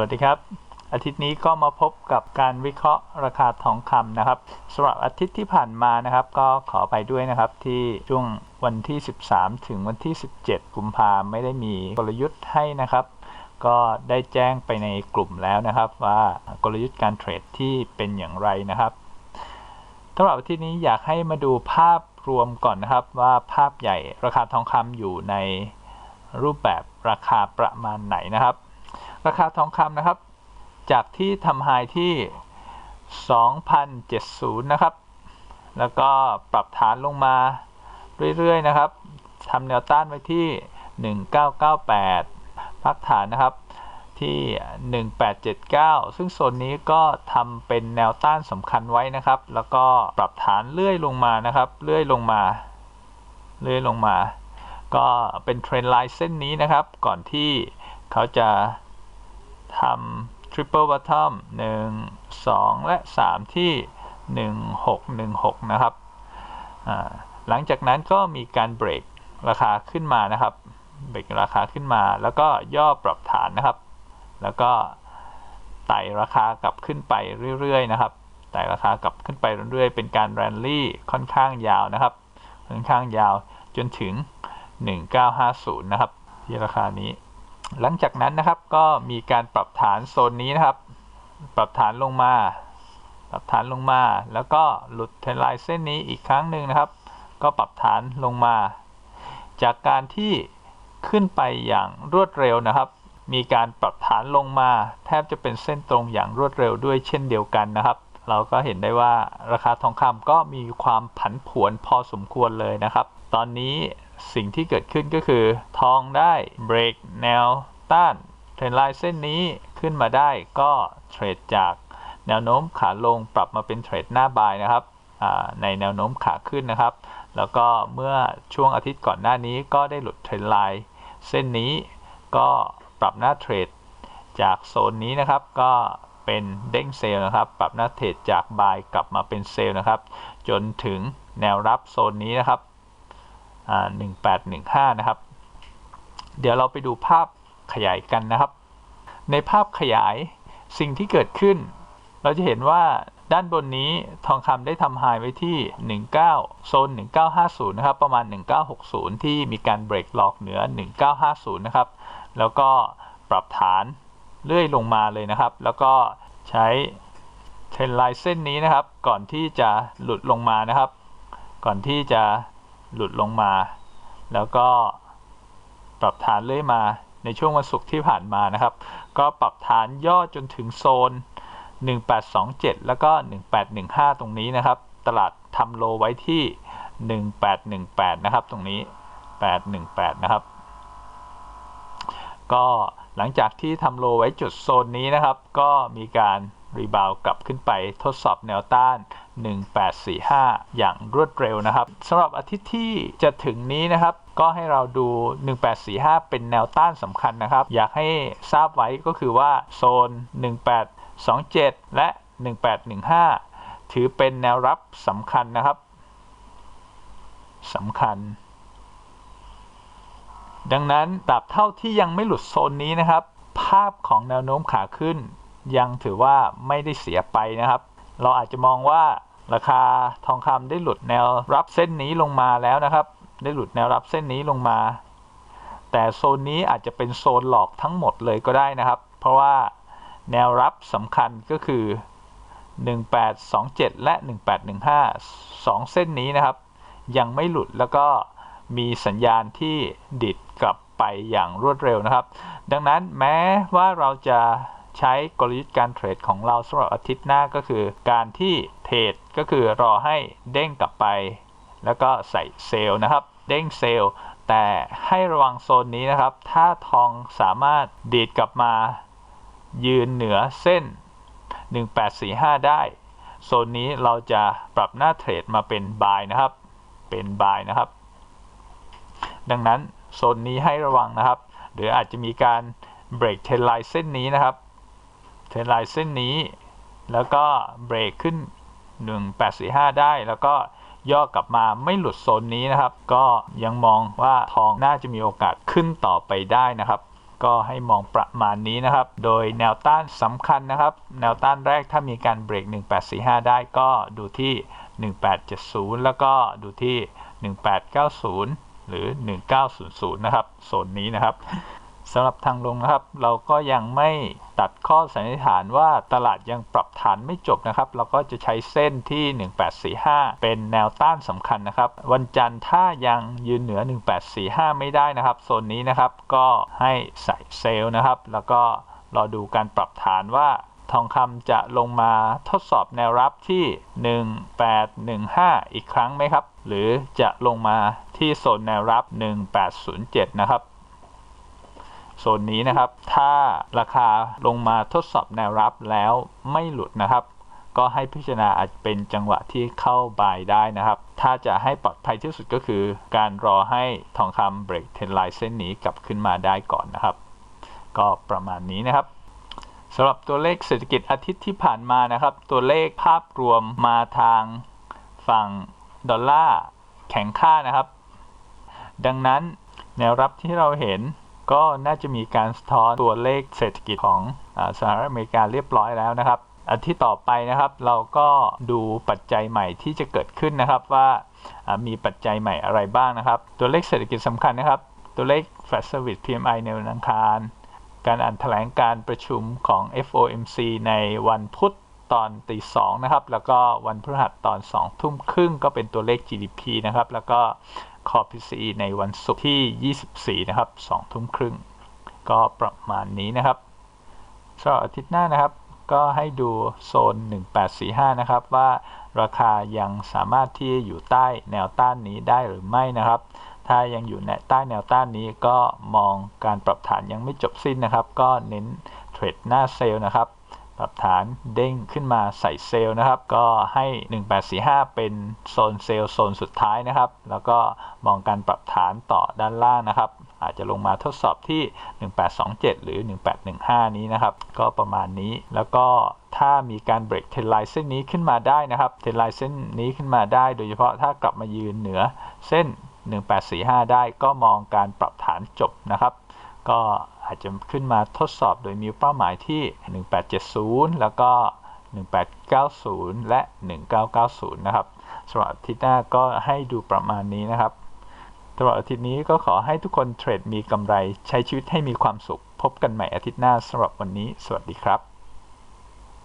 วัสดีครับ อาทิตย์นี้ก็มาพบกับการวิเคราะห์ราคาทองคำนะครับสำหรับอาทิตย์ที่ผ่านมานะครับ ก็ขอไปด้วยนะครับที่ช่วงวันที่ 13 ถึงวันที่ 17 กุมภาไม่ได้มีกลยุทธ์ให้นะครับ ก็ได้แจ้งไปในกลุ่มแล้วนะครับ ว่ากลยุทธ์การเทรดที่เป็นอย่างไรนะครับสำหรับอาทิตย์นี้อยากให้มาดูภาพรวมก่อนนะครับ ว่าภาพใหญ่ราคาทองคำอยู่ในรูปแบบราคาประมาณไหนนะครับ ราคาทองคำนะครับ จากที่ทำไฮที่ 2,070 นะครับ แล้วก็ปรับฐานลงมาเรื่อยๆ นะครับทำแนวต้านไว้ที่ 1998 พักฐานนะครับที่ 1879 ซึ่งโซนนี้ก็ทำเป็นแนวต้านสำคัญไว้นะครับ แล้วก็ปรับฐานเลื่อยลงมานะครับ เลื่อยลงมา เลื่อยลงมา ก็เป็นเทรนไลน์เส้นนี้นะครับ ก่อนที่เขาจะ ทำ triple bottom 1 2และ3ที่1616นะครับหลังจากนั้นก็มีการเบรกราคาขึ้นมานะครับ เบรกราคาขึ้นมา แล้วก็ย่อปรับฐานนะครับ แล้วก็ไต่ราคากลับขึ้นไปเรื่อยๆนะครับ ไต่ราคากลับขึ้นไปเรื่อยๆ เป็นการแรนลี่ค่อนข้างยาวนะครับ ค่อนข้างยาวจนถึง 1950 นะครับที่ราคานี้ หลังจากนั้นนะครับก็มีการปรับฐานโซนนี้นะครับ ปรับฐานลงมา ปรับฐานลงมา แล้วก็หลุดเทรนไลน์เส้นนี้อีกครั้งหนึ่งนะครับ ก็ปรับฐานลงมา จากการที่ขึ้นไปอย่างรวดเร็วนะครับ มีการปรับฐานลงมา แทบจะเป็นเส้นตรงอย่างรวดเร็วด้วยเช่นเดียวกันนะครับ เราก็เห็นได้ว่าราคาทองคำก็มีความผันผวนพอสมควรเลยนะครับ ตอนนี้ สิ่งที่เกิดขึ้นก็คือ ทองได้เบรกแนวต้านเทรนไลน์เส้นนี้ขึ้นมาได้ก็เทรดจากแนวโน้มขาลงปรับมาเป็นเทรดหน้าบายนะครับในแนวโน้มขาขึ้นนะครับ แล้วก็เมื่อช่วงอาทิตย์ก่อนหน้านี้ก็ได้หลุดเทรนไลน์เส้นนี้ก็ปรับหน้าเทรดจากโซนนี้นะครับ ก็เป็นเด้งเซล์นะครับ ปรับหน้าเทรดจากบายกลับมาเป็นเซลล์นะครับ จนถึงแนวรับโซนนี้นะครับ 1815 นะครับ เดี๋ยวเราไปดูภาพขยายกันนะครับ ในภาพขยายสิ่งที่เกิดขึ้น เราจะเห็นว่าด้านบนนี้ทองคำได้ทำไฮไว้ที่ 19 โซน 1950 นะครับ ประมาณ 1960 ที่มีการเบรกหลอกเหนือ 1950 นะครับ แล้วก็ปรับฐานเลื่อยลงมาเลยนะครับ แล้วก็ใช้เทรนไลน์เส้นนี้นะครับ ก่อนที่จะหลุดลงมานะครับ ก่อนที่จะ หลุดลงมา แล้วก็ปรับฐานเลื่อยมาในช่วงวันศุกร์ที่ผ่านมานะครับ ก็ปรับฐานย่อจนถึงโซน 1827 แล้วก็ 1815 ตรงนี้นะครับ ตลาดทำโลไว้ที่ 1818 นะครับ ตรงนี้ 818 นะครับ ก็หลังจากที่ทำโลไว้จุดโซนนี้นะครับ ก็มีการ รีบาวกลับขึ้นไปทดสอบแนวต้าน 1845 อย่างรวดเร็วนะครับสำหรับอาทิตย์ที่จะถึงนี้นะครับ ก็ให้เราดู 1845 เป็นแนวต้านสำคัญนะครับ อยากให้ทราบไว้ก็คือว่าโซน 1827 และ 1815 ถือเป็นแนวรับสำคัญนะครับสำคัญดังนั้นตราบเท่าที่ยังไม่หลุดโซนนี้นะครับ ภาพของแนวโน้มขาขึ้น ยังถือว่าไม่ได้เสียไปนะครับ เราอาจจะมองว่าราคาทองคำได้หลุดแนวรับเส้นนี้ลงมาแล้วนะครับ ได้หลุดแนวรับเส้นนี้ลงมา แต่โซนนี้อาจจะเป็นโซนหลอกทั้งหมดเลยก็ได้นะครับ เพราะว่าแนวรับสำคัญก็คือ 1827 และ 1815 2 เส้นนี้นะครับ ยังไม่หลุดแล้วก็มีสัญญาณที่ดิดกลับไปอย่างรวดเร็วนะครับ ดังนั้นแม้ว่าเราจะ ใช้กลยุทธ์การเทรดของเราสำหรับอาทิตย์หน้าก็คือ การที่เทรดก็คือรอให้เด้งกลับไป แล้วก็ใส่เซลล์นะครับ เด้งเซลล์แต่ให้ระวังโซนนี้นะครับ ถ้าทองสามารถดีดกลับมายืนเหนือเส้น 1845 ได้ โซนนี้เราจะปรับหน้าเทรดมาเป็นบายนะครับ เป็นบายนะครับ ดังนั้นโซนนี้ให้ระวังนะครับ หรืออาจจะมีการเบรกเทรนไลน์เส้นนี้นะครับ เทรนไลน์เส้นนี้ แล้วก็เบรกขึ้น 1845 ได้แล้วก็ย่อกลับมาไม่หลุดโซนนี้นะครับ ก็ยังมองว่าทองน่าจะมีโอกาสขึ้นต่อไปได้นะครับ ก็ให้มองประมาณนี้นะครับ โดยแนวต้านสำคัญนะครับ แนวต้านแรกถ้ามีการเบรก 1845 ได้ก็ดูที่ 1870 แล้วก็ดูที่ 1890 หรือ 1900 นะครับโซนนี้นะครับ สำหรับทางลงนะครับ เราก็ยังไม่ตัดข้อสันนิษฐานว่าตลาดยังปรับฐานไม่จบนะครับ เราก็จะใช้เส้นที่ 1845 เป็นแนวต้านสำคัญนะครับ วันจันทร์ถ้ายังยืนเหนือ 1845 ไม่ได้นะครับโซนนี้นะครับก็ให้ใส่เซลล์นะครับ แล้วก็รอดูการปรับฐานว่าทองคำจะลงมาทดสอบแนวรับที่ 1815 อีกครั้งไหมครับ หรือจะลงมาที่โซนแนวรับ 1807 นะครับ โซนนี้นะครับ ถ้าราคาลงมาทดสอบแนวรับแล้วไม่หลุดนะครับ ก็ให้พิจารณาอาจเป็นจังหวะที่เข้าบายได้นะครับ ถ้าจะให้ปลอดภัยที่สุดก็คือ การรอให้ทองคำเบรกเทรนไลน์เส้นนี้กลับขึ้นมาได้ก่อนนะครับ ก็ประมาณนี้นะครับสำหรับตัวเลขเศรษฐกิจอาทิตย์ที่ผ่านมานะครับ ตัวเลขภาพรวมมาทางฝั่งดอลลาร์แข็งค่านะครับ ดังนั้นแนวรับที่เราเห็น ก็น่าจะมีการสะท้อนตัวเลขเศรษฐกิจของสหรัฐอเมริกาเรียบร้อยแล้วนะครับอาทิตย์ต่อไปนะครับ เราก็ดูปัจจัยใหม่ที่จะเกิดขึ้นนะครับว่ามีปัจจัยใหม่อะไรบ้างนะครับ ตัวเลขเศรษฐกิจสำคัญนะครับ ตัวเลข Fed Service PMI ในวันอังคาร การอ่านแถลงการประชุมของ FOMC ในวันพุธตอนตีสองนะครับ แล้วก็วันพฤหัสตอน2ทุ่มครึ่งก็เป็นตัวเลข GDP นะครับ แล้วก็ Core PCE ในวันศุกร์ที่ 24 นะครับ2ทุ่มครึ่ง ก็ประมาณนี้นะครับสำหรับอาทิตย์หน้านะครับ ก็ให้ดูโซน 1845 นะครับ ว่าราคายังสามารถที่อยู่ใต้แนวต้านนี้ได้หรือไม่นะครับ ถ้ายังอยู่ในใต้แนวต้านนี้ก็มองการปรับฐานยังไม่จบสิ้นนะครับ ก็เน้นเทรดหน้าเซลล์นะครับ ปรับฐานเด้งขึ้นมาใส่เซลล์นะครับ ก็ให้ 1845 เป็นโซนเซลล์โซนสุดท้ายนะครับ แล้วก็มองการปรับฐานต่อด้านล่างนะครับ อาจจะลงมาทดสอบที่ 1827 หรือ 1815 นี้นะครับ ก็ประมาณนี้แล้วก็ถ้ามีการเบรกเทนไลน์เส้นนี้ขึ้นมาได้นะครับเทนไลน์เส้นนี้ขึ้นมาได้ โดยเฉพาะถ้ากลับมายืนเหนือเส้น 1845 ได้ก็มองการปรับฐานจบนะครับ ก็ อาจจะขึ้นมาทดสอบโดยมีเป้าหมายที่ 1870 แล้วก็ 1890 และ 1990 นะครับสำหรับอาทิตย์หน้าก็ให้ดูประมาณนี้นะครับสำหรับอาทิตย์นี้ก็ขอให้ทุกคนเทรดมีกำไรใช้ชีวิตให้มีความสุข พบกันใหม่อาทิตย์หน้าสำหรับวันนี้ สวัสดีครับ